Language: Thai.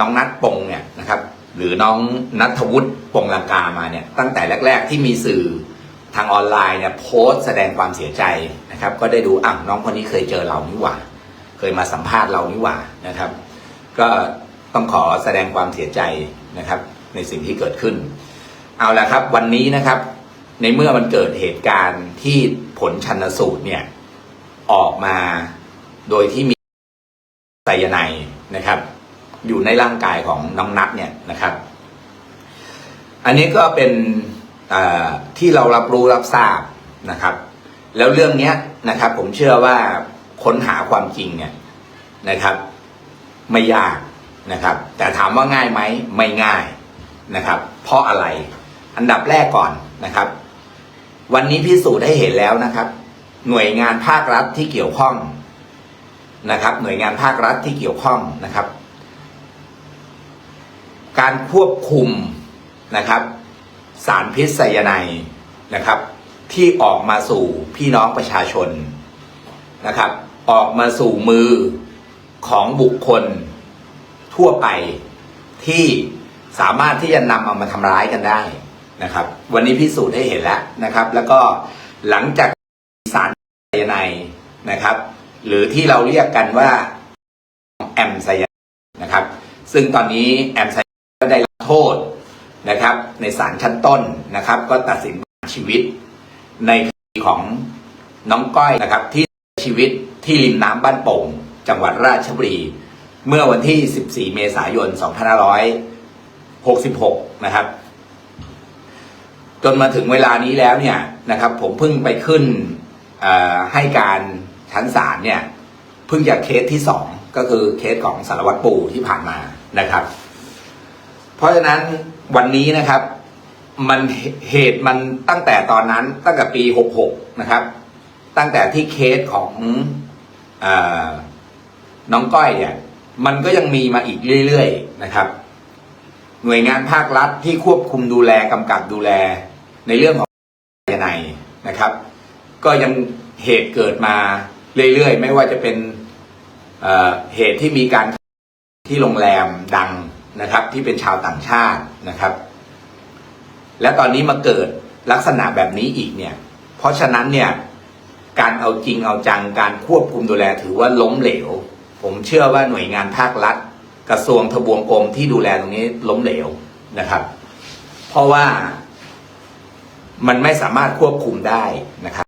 น้องนัทปงเนี่ยนะครับหรือน้องนัทวุฒิปงลังกามาเนี่ยตั้งแต่แรก ๆ ที่มีสื่อทางออนไลน์เนี่ยโพสต์แสดงความเสียใจนะครับก็ได้ดูอะน้องคนนี้เคยเจอเรานี่หว่า เคยมาสัมภาษณ์เรานี่หว่านะครับ ก็ต้องขอแสดงความเสียใจนะครับ ในสิ่งที่เกิดขึ้น เอาละครับวันนี้นะครับ ในเมื่อมันเกิดเหตุการณ์ที่ผลชันสูตรเนี่ยออกมาโดยที่มีไซยาไนนะครับ อยู่ในร่างกายของน้องนัทเนี่ยนะครับ อันนี้ก็เป็นที่เรารับรู้รับทราบนะครับ แล้วเรื่องนี้นะครับ ผมเชื่อว่าค้นหาความจริงเนี่ยนะครับ ไม่ยากนะครับ แต่ถามว่าง่ายไหมไม่ง่ายนะครับ เพราะอะไร อันดับแรกก่อนนะครับ วันนี้พิสูจน์ให้เห็นแล้วนะครับ หน่วยงานภาครัฐที่เกี่ยวข้องนะครับ หน่วยงานภาครัฐที่เกี่ยวข้องนะครับ การควบคุมนะครับสารพิษไซยาไนนะครับ ที่ออกมาสู่พี่น้องประชาชนนะครับ ออกมาสู่มือของบุคคลทั่วไปที่สามารถที่จะนำเอามาทำร้ายกันได้นะครับ วันนี้พิสูจน์ให้เห็นแล้วนะครับ แล้วก็หลังจากสารไซยาไนนะครับ หรือที่เราเรียกกันว่าแอมไซยาไนนะครับ ซึ่งตอนนี้แอมไซย ก็ได้รับโทษนะครับ ในศาลชั้นต้นนะครับ ก็ตัดสินชีวิตในคดีของน้องก้อยนะครับ ที่ชีวิตที่ริมน้ำบ้านโป่ง จังหวัดราชบุรี เมื่อวันที่ 14 เมษายน 2566 นะครับ จนมาถึงเวลานี้แล้วเนี่ยนะครับ ผมเพิ่งไปขึ้นให้การชั้นศาลเนี่ย เพิ่งจะเคสที่สองก็คือเคสของสารวัตรปูที่ผ่านมานะครับ เพราะฉะนั้นวันนี้นะครับมันเหตุมันตั้งแต่ตอนนั้นตั้งแต่ปี 66 นะครับ ตั้งแต่ที่เคสของอน้องก้อยเนี่ย มันก็ยังมีมาอีกเรื่อยๆนะครับ หน่วยงานภาครัฐที่ควบคุมดูแลกำกับดูแล ในเรื่องของภายในนะครับ ก็ยังเหตุเกิดมาเรื่อยๆ ไม่ว่าจะเป็นเเหตุที่มีการที่โรงแรมดัง นะครับที่เป็นชาวต่างชาตินะครับ และตอนนี้มาเกิดลักษณะแบบนี้อีกเนี่ย เพราะฉะนั้นเนี่ยการเอาจริงเอาจังการควบคุมดูแลถือว่าล้มเหลว ผมเชื่อว่าหน่วยงานภาครัฐ กระทรวงทบวงกรมที่ดูแลตรงนี้ล้มเหลวนะครับ เพราะว่ามันไม่สามารถควบคุมได้นะครับ